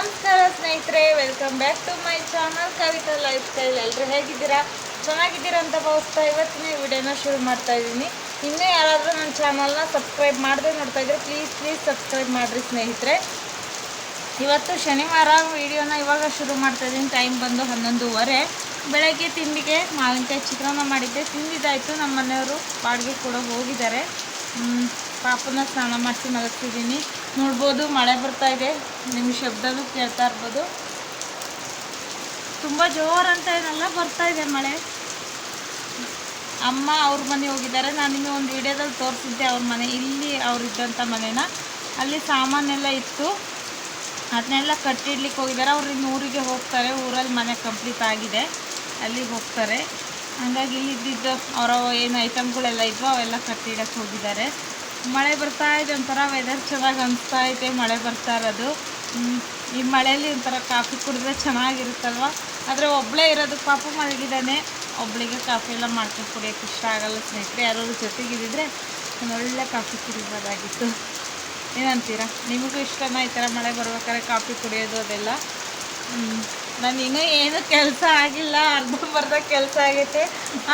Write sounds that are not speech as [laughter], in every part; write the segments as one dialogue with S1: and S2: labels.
S1: ನಮಸ್ಕಾರ ಸ್ನೇಹಿತರೆ welcome back to my channel Kavitha lifestyle ಎಲ್ಲರೂ ಹೇಗಿದ್ದೀರಾ? ಚೆನ್ನಾಗಿದ್ದೀರಾ ಅಂತ ಭಾವಿಸ್ತಾ ಇವತ್ತಿನ ವಿಡಿಯೋನ ಶುರು ಮಾಡ್ತಾ ಇದ್ದೀನಿ. ಇನ್ನೂ ಯಾರಾದರೂ ನನ್ನ ಚಾನಲ್ನ ಸಬ್ಸ್ಕ್ರೈಬ್ ಮಾಡದೆ ನೋಡ್ತಾ ಇದ್ರೆ ಪ್ಲೀಸ್ ಪ್ಲೀಸ್ ಸಬ್ಸ್ಕ್ರೈಬ್ ಮಾಡಿರಿ ಸ್ನೇಹಿತರೆ. ಇವತ್ತು ಶನಿವಾರ ವಿಡಿಯೋನ ಇವಾಗ ಶುರು ಮಾಡ್ತಾ ಇದ್ದೀನಿ. ಟೈಮ್ ಬಂದು ಹನ್ನೊಂದುವರೆ. ಬೆಳಗ್ಗೆ ತಿಂಡಿಗೆ ಮಾವಿನಕಾಯಿ ಚಿತ್ರಾನ್ನ ಮಾಡಿದ್ದೆ. ತಿಂದಿದ್ದಾಯಿತು. ನಮ್ಮ ಮನೆಯವರು ಬಾಡಿಗೆ ಕೂಡ ಹೋಗಿದ್ದಾರೆ. ಪಾಪನ ಸ್ನಾನ ಮಾಡಿಸಿ ಮಲಗ್ತಿದ್ದೀನಿ. ನೋಡ್ಬೋದು, ಮಳೆ ಬರ್ತಾ ಇದೆ. ನಿಮ್ಮ ಶಬ್ದನೂ ಕೇಳ್ತಾ ಇರ್ಬೋದು. ತುಂಬ ಜೋರಂತ ಏನಲ್ಲ, ಬರ್ತಾ ಇದೆ ಮಳೆ. ಅಮ್ಮ ಅವ್ರ ಮನೆ ಹೋಗಿದ್ದಾರೆ. ನಾನು ನಿಮಗೆ ಒಂದು ವಿಡಿಯೋದಲ್ಲಿ ತೋರಿಸಿದ್ದೆ, ಅವ್ರ ಮನೆ. ಇಲ್ಲಿ ಅವ್ರಿದ್ದಂಥ ಮನೆನ? ಅಲ್ಲಿ ಸಾಮಾನೆಲ್ಲ ಇತ್ತು. ಅದನ್ನೆಲ್ಲ ಕಟ್ಟಿಡ್ಲಿಕ್ಕೆ ಹೋಗಿದ್ದಾರೆ. ಅವ್ರು ಇನ್ನು ಊರಿಗೆ ಹೋಗ್ತಾರೆ. ಊರಲ್ಲಿ ಮನೆ ಕಂಪ್ಲೀಟ್ ಆಗಿದೆ. ಅಲ್ಲಿಗೆ ಹೋಗ್ತಾರೆ. ಹಂಗಾಗಿ ಇಲ್ಲಿ ಇದ್ದಿದ್ದು ಅವರ ಏನು ಐಟಮ್ಗಳೆಲ್ಲ ಇದ್ವು ಅವೆಲ್ಲ ಕಟ್ಟಿಡಕ್ಕೆ ಹೋಗಿದ್ದಾರೆ. ಮಳೆ ಬರ್ತಾ ಇದೆ ಒಂಥರ ವೆದರ್ ಚೆನ್ನಾಗಿ ಅನಿಸ್ತಾ ಐತೆ. ಮಳೆ ಬರ್ತಾ ಇರೋದು. ಈ ಮಳೆಯಲ್ಲಿ ಒಂಥರ ಕಾಫಿ ಕುಡಿದ್ರೆ ಚೆನ್ನಾಗಿರುತ್ತಲ್ವ? ಆದರೆ ಒಬ್ಬಳೇ ಇರೋದು ಪಾಪ ಮಲಗಿದ್ದಾನೆ. ಒಬ್ಬಳಿಗೆ ಕಾಫಿ ಎಲ್ಲ ಮಾಡ್ಕೊಂಡು ಕುಡಿಯೋಕ್ಕೆ ಇಷ್ಟ ಆಗಲ್ಲ. ಸ್ನೇಹಿತರೆ, ಯಾರಾದ್ರು ಜೊತೆಗಿದ್ದಿದ್ರೆ ಒಂದೊಳ್ಳೆ ಕಾಫಿ ಕುಡಿಬೋದಾಗಿತ್ತು. ಏನಂತೀರಾ? ನಿಮಗೂ ಇಷ್ಟನಾ ಈ ಥರ ಮಳೆ ಬರ್ಬೇಕಾದ್ರೆ ಕಾಫಿ ಕುಡಿಯೋದು ಅದೆಲ್ಲ? ನಾನು ಇನ್ನೂ ಏನು ಕೆಲಸ ಆಗಿಲ್ಲ. ಅರ್ಧಂಬರ್ಧ ಕೆಲಸ ಆಗೈತೆ.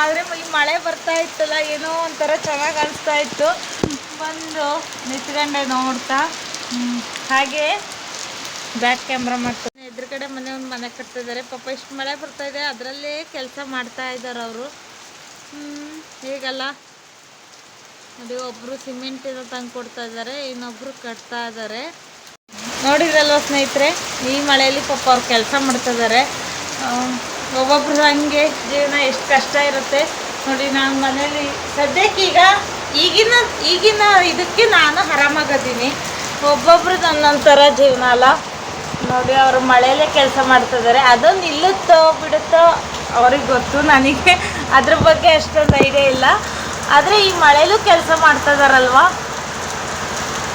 S1: ಆದರೆ ಈ ಮಳೆ ಬರ್ತಾ ಇತ್ತಲ್ಲ, ಏನೋ ಒಂಥರ ಚೆನ್ನಾಗಿ ಅನಿಸ್ತಾ ಇತ್ತು. ಬಂದು ನಿಂತ್ಕೊಂಡೆ ನೋಡ್ತಾ. ಹಾಗೆ ಬ್ಯಾಕ್ ಕ್ಯಾಮ್ರಾ ಮಾಡ್ತಾರೆ ಎದುರುಗಡೆ ಮನೆ ಒಂದು ಮನೆ ಕಟ್ತಿದ್ದಾರೆ. ಪಾಪ ಇಷ್ಟು ಮಳೆ ಬರ್ತಾ ಇದೆ. ಅದರಲ್ಲೇ ಕೆಲಸ ಮಾಡ್ತಾ ಇದ್ದಾರೆ ಅವರು. ಹೀಗಲ್ಲ? ಅದೇ ಒಬ್ಬರು ಸಿಮೆಂಟ್ ಏನೋ ತಂದು ಕೊಡ್ತಾ ಇದ್ದಾರೆ. ಇನ್ನೊಬ್ರು ಕಟ್ತಾ ಇದ್ದಾರೆ. ನೋಡಿದ್ರಲ್ವ ಸ್ನೇಹಿತರೆ? ಈ ಮಳೆಯಲ್ಲಿ ಪಾಪ ಅವ್ರು ಕೆಲಸ ಮಾಡ್ತಾ ಇದ್ದಾರೆ. ಒಬ್ಬೊಬ್ರು ಹಂಗೆ ಜೀವನ ಎಷ್ಟು ಕಷ್ಟ ಇರುತ್ತೆ. ನೋಡಿ, ನಾನು ಮನೇಲಿ ಈಗ ಈಗಿನ ಈಗಿನ ಇದಕ್ಕೆ ನಾನು ಆರಾಮಾಗದ್ದೀನಿ. ಒಬ್ಬೊಬ್ರದ್ದು ಥರ ಜೀವನ ಅಲ್ಲ. ನೋಡಿ, ಅವರು ಮಳೆಯಲ್ಲೇ ಕೆಲಸ ಮಾಡ್ತಾ ಇದ್ದಾರೆ ಅದು ನಿಲ್ಲುತ್ತೋ ಬಿಡುತ್ತೋ ಅವ್ರಿಗೆ ಗೊತ್ತು. ನನಗೆ ಅದ್ರ ಬಗ್ಗೆ ಅಷ್ಟೊಂದು ಐಡಿಯಾ ಇಲ್ಲ. ಆದರೆ ಈ ಮಳೆಯಲ್ಲೂ ಕೆಲಸ ಮಾಡ್ತಾ ಇದ್ದಾರಲ್ವಾ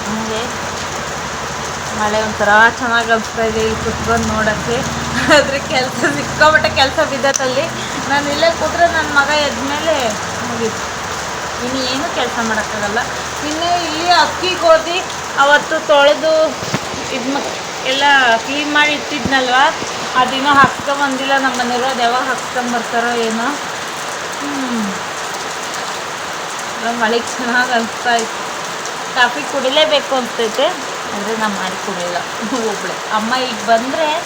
S1: ಹಂಗೆ. ಮಳೆ ಒಂಥರ ಚೆನ್ನಾಗಿ ಅನಿಸ್ತಾ ಇದೆ ಇಲ್ಲಿ ಕುತ್ಕೊಂಡು ನೋಡೋಕ್ಕೆ. ಆದರೆ ಕೆಲಸ ಸಿಕ್ಕಾಪಟ್ಟೆ ಕೆಲಸ ಬಿದ್ದತ್ತಲ್ಲಿ. ನಾನು ಇಲ್ಲೇ ಕೂತ್ರೆ ನನ್ನ ಮಗ ಎದ್ಮೇಲೆ ಮುಗೀತು. ಇನ್ನು ಏನು ಕೆಲಸ ಮಾಡೋಕ್ಕಾಗಲ್ಲ. ಇನ್ನು ಇಲ್ಲಿ ಅಕ್ಕಿ ಗೋಧಿ ಅವತ್ತು ತೊಳೆದು ಇದು ಎಲ್ಲ ಕ್ಲೀನ್ ಮಾಡಿ ಇಟ್ಟಿದ್ನಲ್ವ? ಅದಿನ್ನೂ ಹಾಕ್ಸ್ಕೊಂಬಂದಿಲ್ಲ ನಮ್ಮ ಮನೆಯವರು. ಅದು ಯಾವಾಗ ಹಾಕ್ಸ್ಕೊಂಬರ್ತಾರೋ ಏನೋ. ಹ್ಞೂ ಮಳೆಗೆ ಚೆನ್ನಾಗಿ ಅನಿಸ್ತಾ ಇತ್ತು. ಕಾಫಿ ಕುಡಿಲೇಬೇಕು ಅನ್ಸ್ತೈತೆ. ಅಂದರೆ ನಾನು ಮಾಡಿ ಕುಡಿಯಲ್ಲ. ಒಬ್ಬಳೆ ಅಮ್ಮ ಈಗ ಬಂದರೆ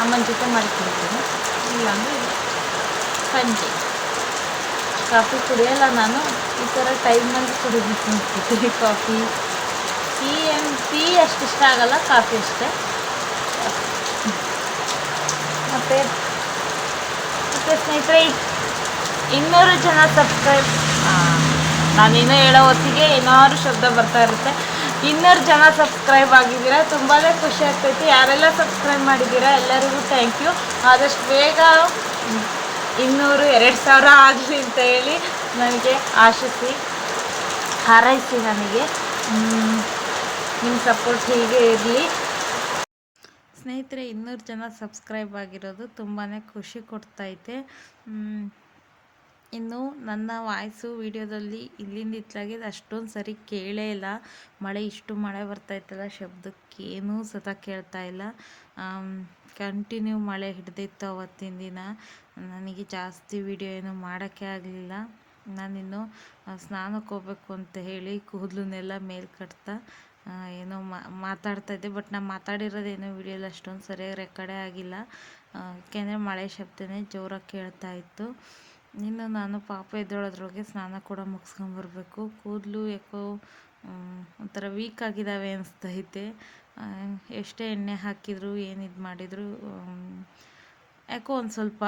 S1: ಅಮ್ಮನ ಜೊತೆ ಮಾಡಿ ಕುಡಿತೀನಿ. ಇಲ್ಲ. ಸಂಜೆ. ಕಾಫಿ ಕುಡಿಯಲ್ಲ ನಾನು. ಈ ಥರ ಟೈಮಲ್ಲಿ ಕುಡಿಬೇಕು ಅನ್ಸ್ತೈತಿ. ಕಾಫಿ. ಟೀ ಏನು ಟೀ ಅಷ್ಟು ಇಷ್ಟ ಆಗಲ್ಲ, ಕಾಫಿ ಅಷ್ಟೇ. ಮತ್ತು ಮತ್ತು ಸ್ನೇಹಿತರೆ, ಇನ್ನೂರು ಜನ ಸಬ್ಸ್ಕ್ರೈಬ್ ನಾನಿನ್ನೂ ಹೇಳೋ ಹೊತ್ತಿಗೆ ಏನಾದ್ರು ಶಬ್ದ ಬರ್ತಾ ಇರುತ್ತೆ. ಇನ್ನೂರು ಜನ ಸಬ್ಸ್ಕ್ರೈಬ್ ಆಗಿದ್ದೀರಾ ತುಂಬಾ ಖುಷಿ ಆಗ್ತೈತಿ. ಯಾರೆಲ್ಲ ಸಬ್ಸ್ಕ್ರೈಬ್ ಮಾಡಿದ್ದೀರಾ, ಎಲ್ಲರಿಗೂ ಥ್ಯಾಂಕ್ ಯು ಆದಷ್ಟು ಬೇಗ ಇನ್ನೂರು ಎರಡು ಸಾವಿರ ಆಗಲಿ ಅಂತ ಹೇಳಿ ನನಗೆ ಆಶಿಸಿ, ಹಾರೈಸಿ ನನಗೆ. ನಿಮ್ಮ ಸಪೋರ್ಟ್ ಹೀಗೆ ಇರಲಿ. ಸ್ನೇಹಿತರೆ, ಇನ್ನೂರು ಜನ ಸಬ್ಸ್ಕ್ರೈಬ್ ಆಗಿರೋದು ತುಂಬಾ ಖುಷಿ ಕೊಡ್ತೈತೆ. ಇನ್ನು ನನ್ನ ವಾಯ್ಸು ವಿಡಿಯೋದಲ್ಲಿ ಇಲ್ಲಿಂದ ಇತ್ಲಾಗೆ ಅಷ್ಟೊಂದು ಸರಿ ಕೇಳೇ ಇಲ್ಲ. ಮಳೆ, ಇಷ್ಟು ಮಳೆ ಬರ್ತಾಯಿತ್ತಲ್ಲ ಶಬ್ದಕ್ಕೇನೂ ಸತ ಕೇಳ್ತಾ ಇಲ್ಲ. ಕಂಟಿನ್ಯೂ ಮಳೆ ಹಿಡ್ದಿತ್ತು ಅವತ್ತಿನ ದಿನ. ನನಗೆ ಜಾಸ್ತಿ ವಿಡಿಯೋ ಏನು ಮಾಡೋಕ್ಕೆ ಆಗಲಿಲ್ಲ. ನಾನಿನ್ನು ಸ್ನಾನಕ್ಕೆ ಹೋಗ್ಬೇಕು ಅಂತ ಹೇಳಿ ಕೂದಲನ್ನೆಲ್ಲ ಮೇಲೆ ಕಟ್ತಾ ಏನೋ ಮಾತಾಡ್ತಾ ಇದ್ದೆ ಬಟ್ ನಾನು ಮಾತಾಡಿರೋದೇನೋ ವಿಡಿಯೋಲಿ ಅಷ್ಟೊಂದು ಸರಿಯಾಗಿ ರೆಕಾರ್ಡೇ ಆಗಿಲ್ಲ. ಯಾಕೆಂದರೆ ಮಳೆ ಶಬ್ದನೇ ಜೋರಾಗಿ ಕೇಳ್ತಾ ಇತ್ತು. ಇನ್ನು ನಾನು ಪಾಪ ಎದ್ದೇಳೋದ್ರೊಳಗೆ ಸ್ನಾನ ಕೂಡ ಮುಗಿಸ್ಕೊಂಬರ್ಬೇಕು. ಕೂದಲು ಯಾಕೋ ಒಂಥರ ವೀಕ್ ಆಗಿದ್ದಾವೆ ಅನಿಸ್ತೈತೆ ಎಷ್ಟೇ ಎಣ್ಣೆ ಹಾಕಿದ್ರು, ಏನು ಇದು ಮಾಡಿದ್ರು ಯಾಕೋ ಒಂದು ಸ್ವಲ್ಪ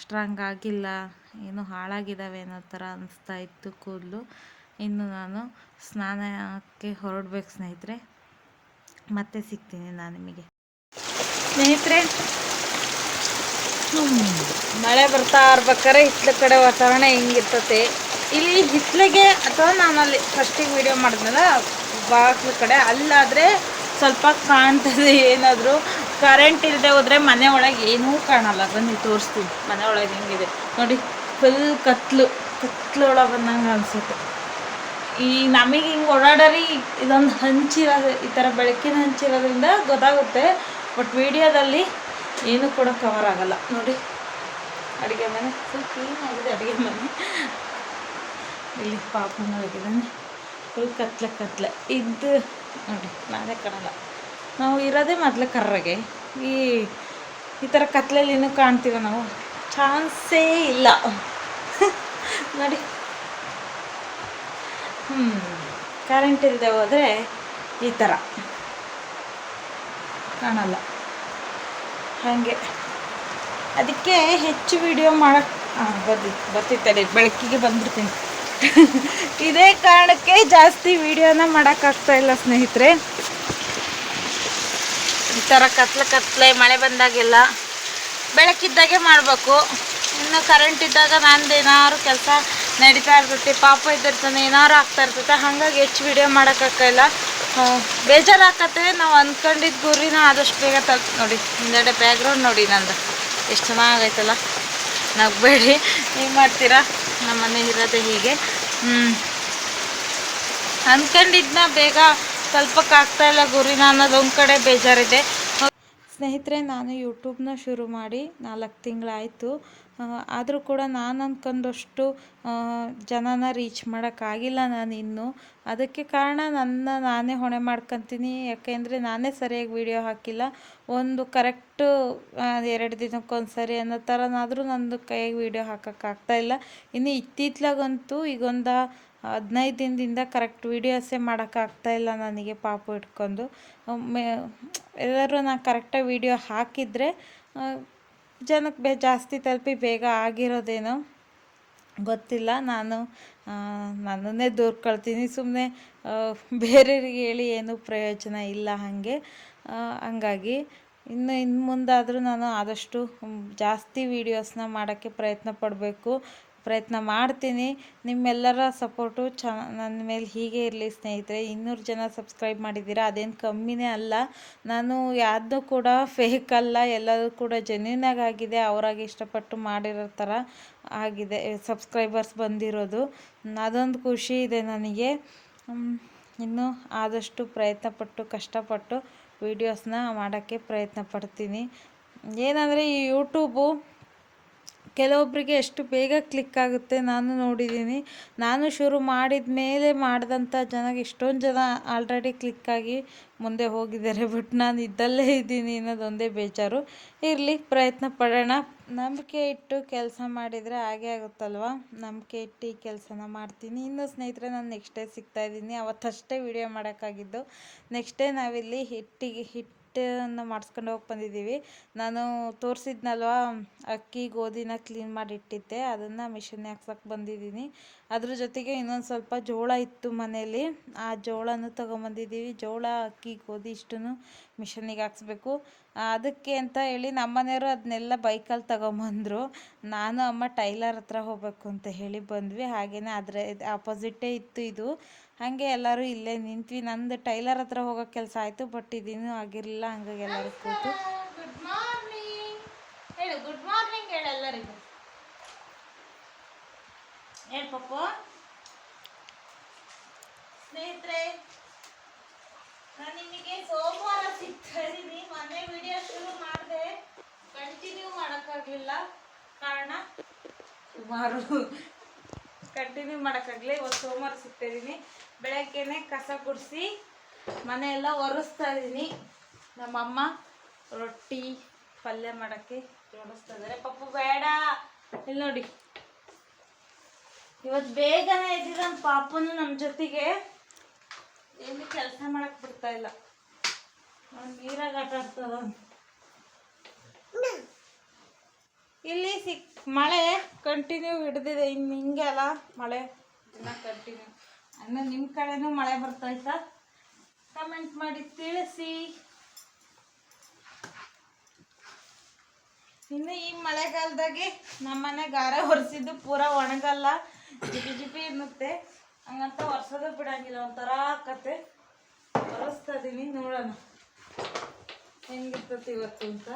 S1: ಸ್ಟ್ರಾಂಗ್ ಆಗಿಲ್ಲ, ಏನೋ ಹಾಳಾಗಿದ್ದಾವೆ ಅನ್ನೋ ಥರ ಅನಿಸ್ತಾ ಇತ್ತು ಕೂದಲು. ಇನ್ನು ನಾನು ಸ್ನಾನಕ್ಕೆ ಹೊರಡ್ಬೇಕು ಸ್ನೇಹಿತರೆ. ಮತ್ತೆ ಸಿಗ್ತೀನಿ ನಾನು ನಿಮಗೆ. ಸ್ನೇಹಿತರೆ ಮಳೆ ಬರ್ತಾ ಇರ್ಬೇಕಾದ್ರೆ ಹಿತ್ಲ ಕಡೆ ವಾತಾವರಣ ಹೆಂಗಿರ್ತತೆ? ಇಲ್ಲಿ ಹಿತ್ಲಿಗೆ, ಅಥವಾ ನಾನು ಅಲ್ಲಿ ಫಸ್ಟಿಗೆ ವಿಡಿಯೋ ಮಾಡಿದ್ನಲ್ಲ, ಬಾಗ್ಲ ಕಡೆ, ಅಲ್ಲಾದರೆ ಸ್ವಲ್ಪ ಕಾಣ್ತದೆ ಏನಾದರೂ. ಕರೆಂಟ್ ಇಲ್ಲದೆ ಹೋದರೆ ಮನೆ ಒಳಗೆ ಏನೂ ಕಾಣಲ್ಲ. ಬನ್ನಿ, ತೋರಿಸ್ತೀನಿ. ಮನೆ ಒಳಗೆ ಹೆಂಗಿದೆ. ನೋಡಿ ಫುಲ್ ಕತ್ಲು ಕತ್ಲು ಒಳಗೆ ಬಂದಂಗೆ ಅನಿಸುತ್ತೆ. ಈ ನಮಗೆ ಹಿಂಗೆ ಓಡಾಡೋರಿ ಇದೊಂದು ಹಂಚಿರೋದು ಈ ಥರ ಬೆಳಕಿನ ಹಂಚಿರೋದ್ರಿಂದ ಗೊತ್ತಾಗುತ್ತೆ. ಬಟ್ ವಿಡಿಯೋದಲ್ಲಿ ಏನೂ ಕೂಡ ಕವರ್ ಆಗಲ್ಲ. ನೋಡಿ, ಅಡುಗೆ ಮನೆ ಫುಲ್ ಕ್ಲೀನ್ ಆಗಿದೆ ಅಡುಗೆ ಮನೆ. ಇಲ್ಲಿ ಪಾಪ ಮಲಗಿದ್ದಾನೆ ಫುಲ್ ಕತ್ಲೆ ಕತ್ಲೆ. ಇದ್ದು, ನೋಡಿ ನಾನೇ ಕಾಣಲ್ಲ. ನಾವು ಇರೋದೇ ಮೊದಲು ಕರ್ರಗೆ. ಈ ಈ ಥರ ಕತ್ಲೆಯಲ್ಲಿ ಏನೂ ಕಾಣ್ತೀವ ನಾವು? ಚಾನ್ಸೇ ಇಲ್ಲ. [laughs] ನೋಡಿ. ಕರೆಂಟ್ ಇಲ್ಲದೆ ಹೋದರೆ ಈ ಥರ ಕಾಣಲ್ಲ. ಹಾಗೆ. ಅದಕ್ಕೆ ಹೆಚ್ಚು ವಿಡಿಯೋ ಮಾಡಕ್ಕೆ ಬರ್ತಿ ಬರ್ತಿತ್ತಲ್ಲಿ ಬೆಳಕಿಗೆ ಬಂದ್ಬಿಡ್ತೀನಿ. [laughs] ಇದೇ ಕಾರಣಕ್ಕೆ ಜಾಸ್ತಿ ವಿಡಿಯೋನ ಮಾಡೋಕ್ಕಾಗ್ತಾ ಇಲ್ಲ ಸ್ನೇಹಿತರೆ. ಈ ಥರ ಕತ್ಲೆ ಕತ್ಲೆ, ಮಳೆ ಬಂದಾಗೆಲ್ಲ ಬೆಳಕಿದ್ದಾಗೆ ಮಾಡಬೇಕು. ಇನ್ನು ಕರೆಂಟ್ ಇದ್ದಾಗ ನಾನು ಏನಾದ್ರು ಕೆಲಸ ನಡೀತಾ ಇರ್ತೈತಿ. ಪಾಪ ಇದ್ದಿರ್ತಾನೆ, ಏನಾರು ಆಗ್ತಾ ಇರ್ತೈತೆ. ಹಂಗಾಗಿ ಹೆಚ್ಚು ವಿಡಿಯೋ ಮಾಡೋಕ್ಕಾಗಲ್ಲ ಬೇಜಾರಾಕತ್ತೆ ನಾವು ಅಂದ್ಕೊಂಡಿದ್ದ ಗುರಿನ ಆದಷ್ಟು ಬೇಗ ತಲ್ ನೋಡಿ. ಹಿಂದೆಡೆ ಬ್ಯಾಗ್ರೌಂಡ್ ನೋಡಿ ನಂದು. ಎಷ್ಟು ಚೆನ್ನಾಗೈತಲ್ಲ. ನಗ್ಬೇಡಿ. ನೀವು ಮಾಡ್ತೀರಾ? ನಮ್ಮನೆ ಇರೋದೇ ಹೀಗೆ. ಅಂದ್ಕೊಂಡಿದ್ನ ಬೇಗ ತಲುಪಕ್ಕಾಗ್ತಾ ಇಲ್ಲ ಗುರಿನ ಅನ್ನೋದೊಂದು ಕಡೆ ಬೇಜಾರಿದೆ. ಸ್ನೇಹಿತರೆ, ನಾನು ಯೂಟ್ಯೂಬ್ನ ಶುರು ಮಾಡಿ ನಾಲ್ಕು ತಿಂಗಳಾಯಿತು. ಆದರೂ ಕೂಡ ನಾನು ಅಂದ್ಕೊಂಡಷ್ಟು ಜನನ ರೀಚ್ ಮಾಡೋಕ್ಕಾಗಿಲ್ಲ ನಾನು ಇನ್ನೂ. ಅದಕ್ಕೆ ಕಾರಣ ನನ್ನ ನಾನೇ ಹೊಣೆ ಮಾಡ್ಕೊತೀನಿ. ಯಾಕೆಂದರೆ ನಾನೇ ಸರಿಯಾಗಿ ವಿಡಿಯೋ ಹಾಕಿಲ್ಲ. ಒಂದು ಕರೆಕ್ಟು ಎರಡು ದಿನಕ್ಕೊಂದು ಸರಿ ಅನ್ನೋ ಥರನಾದರೂ ನಂದು ಕೈಯಾಗಿ ವಿಡಿಯೋ ಹಾಕೋಕ್ಕಾಗ್ತಾ ಇಲ್ಲ. ಇನ್ನು ಇತ್ತೀತ್ಲಾಗಂತೂ ಈಗೊಂದು ಹದಿನೈದು ದಿನದಿಂದ ಕರೆಕ್ಟ್ ವೀಡಿಯೋಸೇ ಮಾಡೋಕ್ಕಾಗ್ತಾ ಇಲ್ಲ ನನಗೆ ಪಾಪ ಇಟ್ಕೊಂಡು. ಎಲ್ಲರೂ ನಾನು ಕರೆಕ್ಟಾಗಿ ವೀಡಿಯೋ ಹಾಕಿದರೆ ಜನಕ್ಕೆ ಬೇ ಜಾಸ್ತಿ ತಲುಪಿ ಬೇಗ ಆಗಿರೋದೇನೋ ಗೊತ್ತಿಲ್ಲ. ನಾನು ನನ್ನನ್ನೇ ದೂರ್ಕೊಳ್ತೀನಿ ಸುಮ್ಮನೆ ಬೇರೆಯವ್ರಿಗೆ ಹೇಳಿ ಏನೂ ಪ್ರಯೋಜನ ಇಲ್ಲ ಹಾಗೆ. ಹಂಗಾಗಿ ಇನ್ನು ಇನ್ನು ಮುಂದಾದರೂ ನಾನು ಆದಷ್ಟು ಜಾಸ್ತಿ ವೀಡಿಯೋಸ್ನ ಮಾಡೋಕ್ಕೆ ಪ್ರಯತ್ನ ಪಡಬೇಕು. ಪ್ರಯತ್ನ ಮಾಡ್ತೀನಿ. ನಿಮ್ಮೆಲ್ಲರ ಸಪೋರ್ಟು ಚ, ನನ್ನ ಮೇಲೆ ಹೀಗೆ ಇರಲಿ ಸ್ನೇಹಿತರೆ, ಇನ್ನೂರು ಜನ ಸಬ್ಸ್ಕ್ರೈಬ್ ಮಾಡಿದ್ದೀರಾ? ಅದೇನು ಕಮ್ಮಿನೇ ಅಲ್ಲ. ನಾನು ಯಾವ್ದೂ ಕೂಡ ಫೇಕ್ ಅಲ್ಲ ಎಲ್ಲದೂ ಕೂಡ ಜೆನ್ಯೂನಾಗಿ ಆಗಿದೆ, ಅವರಾಗಿ ಇಷ್ಟಪಟ್ಟು ಮಾಡಿರೋ ಥರ ಆಗಿದೆ ಸಬ್ಸ್ಕ್ರೈಬರ್ಸ್ ಬಂದಿರೋದು. ಅದೊಂದು ಖುಷಿ ಇದೆ ನನಗೆ. ಇನ್ನು ಆದಷ್ಟು ಪ್ರಯತ್ನಪಟ್ಟು, ಕಷ್ಟಪಟ್ಟು ವೀಡಿಯೋಸ್ನ ಮಾಡೋಕ್ಕೆ ಪ್ರಯತ್ನ ಪಡ್ತೀನಿ. ಏನಂದರೆ ಈ ಯೂಟ್ಯೂಬು ಕೆಲವೊಬ್ಬರಿಗೆ ಎಷ್ಟು ಬೇಗ ಕ್ಲಿಕ್ ಆಗುತ್ತೆ ನಾನು ನೋಡಿದ್ದೀನಿ. ನಾನು ಶುರು ಮಾಡಿದ ಮೇಲೆ ಮಾಡಿದಂಥ ಜನಕ್ಕೆ ಇಷ್ಟೊಂದು ಜನ ಆಲ್ರೆಡಿ ಆಗಿ ಮುಂದೆ ಹೋಗಿದ್ದಾರೆ. ಬಟ್ ನಾನು ಇದ್ದಲ್ಲೇ ಇದ್ದೀನಿ ಅನ್ನೋದೊಂದೇ ಬೇಜಾರು. ಇರಲಿ, ಪ್ರಯತ್ನ ಪಡೋಣ. ನಂಬಿಕೆ ಇಟ್ಟು ಕೆಲಸ ಮಾಡಿದರೆ ಹಾಗೆ ಆಗುತ್ತಲ್ವ? ನಂಬಿಕೆ ಇಟ್ಟು ಈ ಕೆಲಸನ ಮಾಡ್ತೀನಿ. ಇನ್ನು ಸ್ನೇಹಿತರೆ, ನಾನು ನೆಕ್ಸ್ಟ್ ಡೇ ಸಿಗ್ತಾ ಇದ್ದೀನಿ. ಅವತ್ತಷ್ಟೇ ವಿಡಿಯೋ ಮಾಡೋಕ್ಕಾಗಿದ್ದು. ನೆಕ್ಸ್ಟ್ ಡೇ ನಾವಿಲ್ಲಿ ಹಿಟ್ಟಿಗೆ ಹಿಟ್ಟು ಹಿಟ್ಟನ್ನು ಮಾಡಿಸ್ಕೊಂಡು ಹೋಗಿ ಬಂದಿದ್ದೀವಿ. ನಾನು ತೋರಿಸಿದ್ನಲ್ವ, ಅಕ್ಕಿ ಗೋಧಿನ ಕ್ಲೀನ್ ಮಾಡಿ ಇಟ್ಟಿದ್ದೆ ಅದನ್ನು ಮಿಷನ್ಗೆ ಹಾಕ್ಸಕ್ಕೆ ಬಂದಿದ್ದೀನಿ. ಅದ್ರ ಜೊತೆಗೆ ಇನ್ನೊಂದು ಸ್ವಲ್ಪ ಜೋಳ ಇತ್ತು ಮನೆಯಲ್ಲಿ ಆ ಜೋಳನೂ ತೊಗೊಂಬಂದಿದ್ದೀವಿ. ಜೋಳ, ಅಕ್ಕಿ, ಗೋಧಿ ಇಷ್ಟನ್ನು ಮಿಷನ್ನಿಗೆ ಹಾಕ್ಸ್ಬೇಕು. ಅದಕ್ಕೆ ಅಂತ ಹೇಳಿ ನಮ್ಮ ಮನೆಯವರು ಅದನ್ನೆಲ್ಲ ಬೈಕಲ್ಲಿ ತಗೊಂಬಂದರು. ನಾನು, ಅಮ್ಮ ಟೈಲರ್ ಹತ್ರ ಹೋಗಬೇಕು ಅಂತ ಹೇಳಿ ಬಂದ್ವಿ. ಹಾಗೆಯೇ ಅದರ ಆಪೋಸಿಟ್ಟೇ ಇತ್ತು ಇದು. ಹಾಗೆ ಎಲ್ಲರೂ ಇಲ್ಲೇ ನಿಂತ್ವಿ. ನಂದು ಟೈಲರ್ ಹತ್ರ ಹೋಗೋ ಕೆಲಸ ಆಯಿತು, ಬಟ್ ಇದೇನು ಆಗಿರಲಿಲ್ಲ. ಹಂಗಾಗಿ ಎಲ್ಲರೂ ಕೂತು. ಗುಡ್ ಮಾರ್ನಿಂಗ್ ಹೇಳು ಗುಡ್ ಮಾರ್ನಿಂಗ್ ಎಲ್ಲರಿಗೂ. ಹೇಳು ಪಪ್ಪು? ಸ್ನೇಹಿತರೆ ನಾನು ನಿಮಗೆ ಸೋಮವಾರ ಸಿಗ್ತಾ ಇದ್ದೀನಿ ಮೊನ್ನೆ ವಿಡಿಯೋ ಶುರು ಮಾಡಿದೆ. ಕಂಟಿನ್ಯೂ ಮಾಡೋಕ್ಕಾಗಲಿಲ್ಲ. ಕಾರಣ? ಸುಮಾರು ಕಂಟಿನ್ಯೂ ಮಾಡೋಕ್ಕಾಗಲಿ ಇವತ್ತು ಸೋಮವಾರ ಸಿಗ್ತಾಯಿದ್ದೀನಿ. ಬೆಳಗ್ಗೆನೆ ಕಸ ಕುಡಿಸಿ ಮನೆಯೆಲ್ಲ ಒರೆಸ್ತಾ ಇದ್ದೀನಿ ನಮ್ಮಮ್ಮ ರೊಟ್ಟಿ ಪಲ್ಯ ಮಾಡೋಕ್ಕೆ ಜೋಡಿಸ್ತಾ ಇದ್ದಾರೆ ಪಪ್ಪು ಬೇಡ. ಇಲ್ಲಿ ನೋಡಿ. ಇವತ್ತು ಬೇಗನೆ ಇದ್ದಿದ್ದ ಪಾಪನು ನಮ್ಮ ಜೊತೆಗೆ. ಏನು ಕೆಲಸ ಮಾಡಕ್ ಬಿಡ್ತಾ ಇಲ್ಲ. ನೀರಾಗ ಆಟ ಆಡ್ತದ. ಇಲ್ಲಿ ಸಿಕ್, ಮಳೆ ಕಂಟಿನ್ಯೂ ಹಿಡ್ದಿದೆ. ಇನ್ನು ಹಿಂಗೆ ಅಲ್ಲ, ಮಳೆ ದಿನ ಕಂಟಿನ್ಯೂ ಅನ್ನ ನಿಮ್ಮ ಕಡೆನೂ ಮಳೆ ಬರ್ತೈತಾ ಕಮೆಂಟ್ ಮಾಡಿ, ತಿಳಿಸಿ. ಇನ್ನು ಈ ಮಳೆಗಾಲದಾಗೆ ನಮ್ಮನೆ ಗಾರೆ ಹೊರಿಸಿದ್ದು ಪೂರ ಒಣಗಲ್ಲ. ಜಿಪಿ ಜಿಪಿ ಅನ್ನುತ್ತೆ ಹಂಗಂತ ಒರ್ಸೋದು ಬಿಡಂಗಿಲ್ಲ, ಒಂಥರ ಕತೆ ಒರೆಸ್ತಾ ಇದೀನಿ ನೋಡೋಣ. ಹೆಂಗಿರ್ತತಿ ಇವತ್ತು ಅಂತ.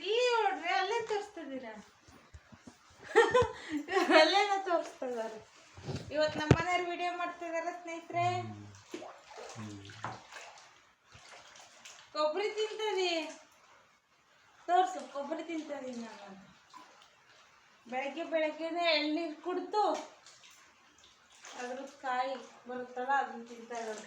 S1: ಇಲ್ಲಿ ನೋಡ್ರಿ, ಅಲ್ಲೇ ತೋರಿಸ್ತಿದ್ದೀರ? [laughs] ಅಲ್ಲೇನ ತೋರಿಸ್ತಾ ಇದಾರೆ ಇವತ್ತು ನಮ್ಮ ಮನೆಯವ್ರು ವಿಡಿಯೋ ಮಾಡ್ತಿದಾರೆ, ಸ್ನೇಹಿತರೆ. ಕೊಬ್ಬರಿ ತಿಂತದಿ ತೋರ್ಸು ಕೊಬ್ಬರಿ ತಿಂತದಿ ನಾನು ಬೆಳಗ್ಗೆ ಬೆಳಗ್ಗೆನೆ ಎಳ್ನೀರು ಕುಡ್ದು ಅದ್ರ ಕಾಯಿ ಬರುತ್ತಲ್ಲ ಅದನ್ನ ತಿಂತಾ ಇರೋದು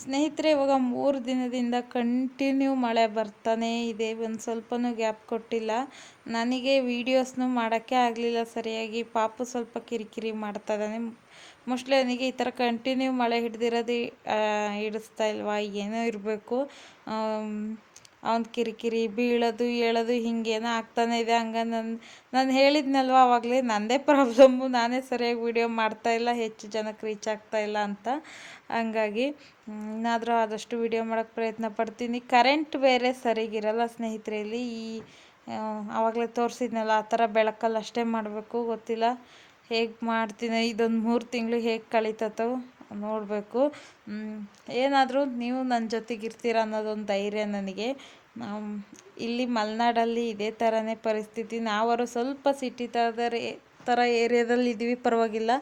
S1: ಸ್ನೇಹಿತರೆ, ಇವಾಗ ಮೂರು ದಿನದಿಂದ ಕಂಟಿನ್ಯೂ ಮಳೆ ಬರ್ತಾನೇ ಇದೆ. ಒಂದು ಸ್ವಲ್ಪನೂ ಗ್ಯಾಪ್ ಕೊಟ್ಟಿಲ್ಲ. ನನಗೆ ವೀಡಿಯೋಸ್ನು ಮಾಡೋಕ್ಕೆ ಆಗಲಿಲ್ಲ ಸರಿಯಾಗಿ. ಪಾಪು ಸ್ವಲ್ಪ ಕಿರಿಕಿರಿ ಮಾಡ್ತಾ ಇದ್ದಾನೆ. ಮೋಸ್ಟ್ಲಿ ಅವನಿಗೆ ಈ ಥರ ಕಂಟಿನ್ಯೂ ಮಳೆ ಹಿಡ್ದಿರೋದು ಹಿಡಿಸ್ತಾ ಇಲ್ವಾ? ಏನೋ ಇರಬೇಕು. ಅವನ ಕಿರಿಕಿರಿ, ಬೀಳೋದು ಏಳೋದು ಹಿಂಗೇನೋ ಆಗ್ತಾನೆ ಇದೆ. ಹಂಗೆ ನನ್ನ ನಾನು ಹೇಳಿದ್ನಲ್ವ ಆವಾಗಲೇ ನನ್ನದೇ ಪ್ರಾಬ್ಲಮ್ಮು ನಾನೇ ಸರಿಯಾಗಿ ವೀಡಿಯೋ ಮಾಡ್ತಾಯಿಲ್ಲ ಹೆಚ್ಚು ಜನಕ್ಕೆ ರೀಚ್ ಆಗ್ತಾಯಿಲ್ಲ ಅಂತ. ಹಂಗಾಗಿ ಇನ್ನಾದರೂ ಆದಷ್ಟು ವೀಡಿಯೋ ಮಾಡೋಕ್ಕೆ ಪ್ರಯತ್ನ ಪಡ್ತೀನಿ. ಕರೆಂಟ್ ಬೇರೆ ಸರಿಗಿರಲ್ಲ ಸ್ನೇಹಿತರೆ ಇಲ್ಲಿ ಈ ಆವಾಗಲೇ ತೋರಿಸಿದ್ನಲ್ಲ, ಆ ಥರ ಬೆಳಕಲ್ಲಿ ಅಷ್ಟೇ ಮಾಡಬೇಕು, ಗೊತ್ತಿಲ್ಲ. ಹೇಗೆ ಮಾಡ್ತೀನಿ, ಇದೊಂದು ಮೂರು ತಿಂಗಳು ಹೇಗೆ ಕಳೀತತೋ. ನೋಡಬೇಕು. ಏನಾದರೂ ನೀವು ನನ್ನ ಜೊತೆಗೆ ಇರ್ತೀರ ಅನ್ನೋದೊಂದು ಧೈರ್ಯ ನನಗೆ. ಇಲ್ಲಿ ಮಲೆನಾಡಲ್ಲಿ ಇದೇ ಥರನೇ ಪರಿಸ್ಥಿತಿ. ನಾವರು ಸ್ವಲ್ಪ ಸಿಟಿ ಥರದ ಥರ ಏರಿಯಾದಲ್ಲಿ ಇದ್ದೀವಿ ಪರವಾಗಿಲ್ಲ.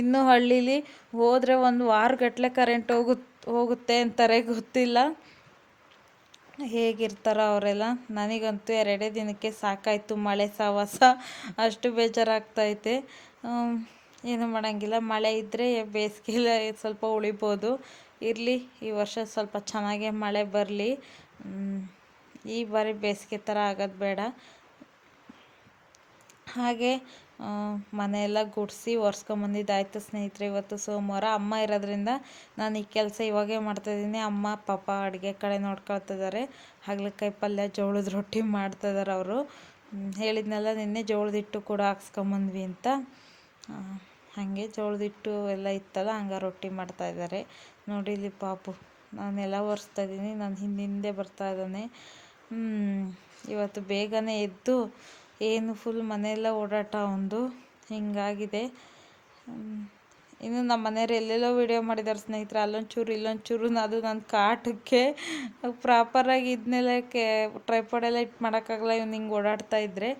S1: ಇನ್ನೂ ಹಳ್ಳೀಲಿ ಹೋದರೆ ಒಂದು ವಾರಗಟ್ಟಲೆ ಕರೆಂಟ್ ಹೋಗುತ್ತೆ ಹೋಗುತ್ತೆ ಅಂತಾರೆ, ಗೊತ್ತಿಲ್ಲ. ಹೇಗಿರ್ತಾರೋ ಅವರೆಲ್ಲ. ನನಗಂತೂ ಎರಡೇ ದಿನಕ್ಕೆ ಸಾಕಾಯಿತು ಮಳೆ ಸಹವಾಸ ಅಷ್ಟು ಬೇಜಾರಾಗ್ತೈತೆ ಏನು ಮಾಡೋಂಗಿಲ್ಲ. ಮಳೆ ಇದ್ದರೆ ಬೇಸಿಗೆಲ್ಲ ಸ್ವಲ್ಪ ಉಳಿಬೋದು. ಇರಲಿ, ಈ ವರ್ಷ ಸ್ವಲ್ಪ ಚೆನ್ನಾಗೆ ಮಳೆ ಬರಲಿ. ಈ ಬಾರಿ ಬೇಸಿಗೆ ಥರ ಆಗೋದು ಬೇಡ. ಹಾಗೆ ಮನೆಯೆಲ್ಲ ಗುಡಿಸಿ ಒರೆಸ್ಕೊಂಬಂದಿದ್ದಾಯ್ತು ಸ್ನೇಹಿತರೆ. ಇವತ್ತು ಸೋಮವಾರ ಅಮ್ಮ ಇರೋದ್ರಿಂದ ನಾನು ಈ ಕೆಲಸ ಇವಾಗೇ ಮಾಡ್ತಾಯಿದ್ದೀನಿ ಅಮ್ಮ, ಪಾಪ ಅಡುಗೆ ಕಡೆ ನೋಡ್ಕೊಳ್ತಿದ್ದಾರೆ ಹಾಗಲಕಾಯಿ ಪಲ್ಯ, ಜೋಳದ ರೊಟ್ಟಿ ಮಾಡ್ತಾಯಿದ್ದಾರೆ ಅವರು. ಹೇಳಿದ್ನಲ್ಲ ನಿನ್ನೆ ಜೋಳದ ಹಿಟ್ಟು ಕೂಡ ಹಾಕ್ಸ್ಕೊಂಬಂದ್ವಿ ಅಂತ. ಹಾಗೆ ಜೋಳದ ಎಲ್ಲ ಇತ್ತಲ್ಲ, ಹಂಗೆ ರೊಟ್ಟಿ ಮಾಡ್ತಾಯಿದ್ದಾರೆ ನೋಡಿ ಇಲ್ಲಿ ಪಾಪು, ನಾನೆಲ್ಲ ಒರೆಸ್ತಾ ಇದ್ದೀನಿ, ನಾನು ಹಿಂದಿಂದೆ ಬರ್ತಾ ಇದ್ದಾನೆ. ಇವತ್ತು ಬೇಗನೆ ಎದ್ದು ಏನು ಫುಲ್ ಮನೆಯೆಲ್ಲ ಓಡಾಟ ಒಂದು, ಹಿಂಗಾಗಿದೆ. ಇನ್ನು ನಮ್ಮ ಮನೆಯವ್ರು ಎಲ್ಲೆಲ್ಲೋ ವೀಡಿಯೋ ಮಾಡಿದ್ದಾರೆ ಸ್ನೇಹಿತರೆ, ಅಲ್ಲೊಂಚೂರು ಇಲ್ಲೊಂಚೂರು ಅದು ನನ್ನ ಕಾಟಕ್ಕೆ ಪ್ರಾಪರಾಗಿ ಇದನ್ನೆಲ್ಲ ಕೆ ಟ್ರೈಪಾಡೆಲ್ಲ ಇಟ್ಟು ಮಾಡೋಕ್ಕಾಗಲ್ಲ, ಇವ್ನು ಹಿಂಗೆ ಓಡಾಡ್ತಾ ಇದ್ದರೆ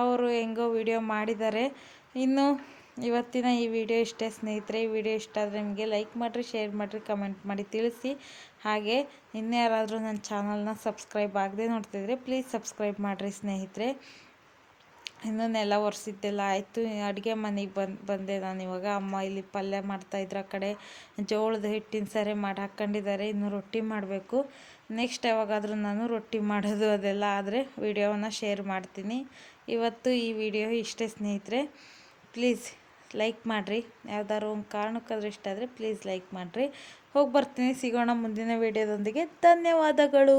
S1: ಅವರು ಹೆಂಗೋ ವೀಡಿಯೋ ಮಾಡಿದ್ದಾರೆ ಇನ್ನು ಇವತ್ತಿನ ಈ ವಿಡಿಯೋ ಇಷ್ಟೇ ಸ್ನೇಹಿತರೆ, ಈ ವಿಡಿಯೋ ಇಷ್ಟ ಆದರೆ ನಿಮಗೆ ಲೈಕ್ ಮಾಡಿರಿ ಶೇರ್ ಮಾಡಿರಿ ಕಮೆಂಟ್ ಮಾಡಿ ತಿಳಿಸಿ. ಹಾಗೆ ಇನ್ನೂ ಯಾರಾದರೂ ನನ್ನ ಚಾನಲ್ನ ಸಬ್ಸ್ಕ್ರೈಬ್ ಆಗದೆ ನೋಡ್ತಿದ್ರೆ ಪ್ಲೀಸ್ ಸಬ್ಸ್ಕ್ರೈಬ್ ಮಾಡಿರಿ ಸ್ನೇಹಿತರೆ. ಇನ್ನೊಂದೆಲ್ಲ ಒರೆಸಿದ್ದೆಲ್ಲ ಆಯಿತು. ಅಡುಗೆ ಮನೆಗೆ ಬಂದು, ಬಂದೆ ನಾನು ಇವಾಗ. ಅಮ್ಮ ಇಲ್ಲಿ ಪಲ್ಯ ಮಾಡ್ತಾಯಿದ್ರು ಆ ಕಡೆ. ಜೋಳದ ಹಿಟ್ಟಿನ ಸರಿ ಮಾಡಿ ಹಾಕ್ಕೊಂಡಿದ್ದಾರೆ. ಇನ್ನು ರೊಟ್ಟಿ ಮಾಡಬೇಕು. ನೆಕ್ಸ್ಟ್ ಯಾವಾಗಾದರೂ ನಾನು ರೊಟ್ಟಿ ಮಾಡೋದು ಅದೆಲ್ಲ ಆದರೆ ವಿಡಿಯೋವನ್ನು ಶೇರ್ ಮಾಡ್ತೀನಿ. ಇವತ್ತು ಈ ವಿಡಿಯೋ ಇಷ್ಟೇ ಸ್ನೇಹಿತರೆ. ಪ್ಲೀಸ್ ಲೈಕ್ ಮಾಡಿರಿ. ಯಾವ್ದಾದ್ರು ಒಂದು ಕಾರಣಕ್ಕಾದ್ರೂ ಇಷ್ಟ ಆದರೆ ಪ್ಲೀಸ್ ಲೈಕ್ ಮಾಡಿರಿ. ಹೋಗಿ ಬರ್ತೀನಿ. ಸಿಗೋಣ ಮುಂದಿನ ವೀಡಿಯೋದೊಂದಿಗೆ ಧನ್ಯವಾದಗಳು.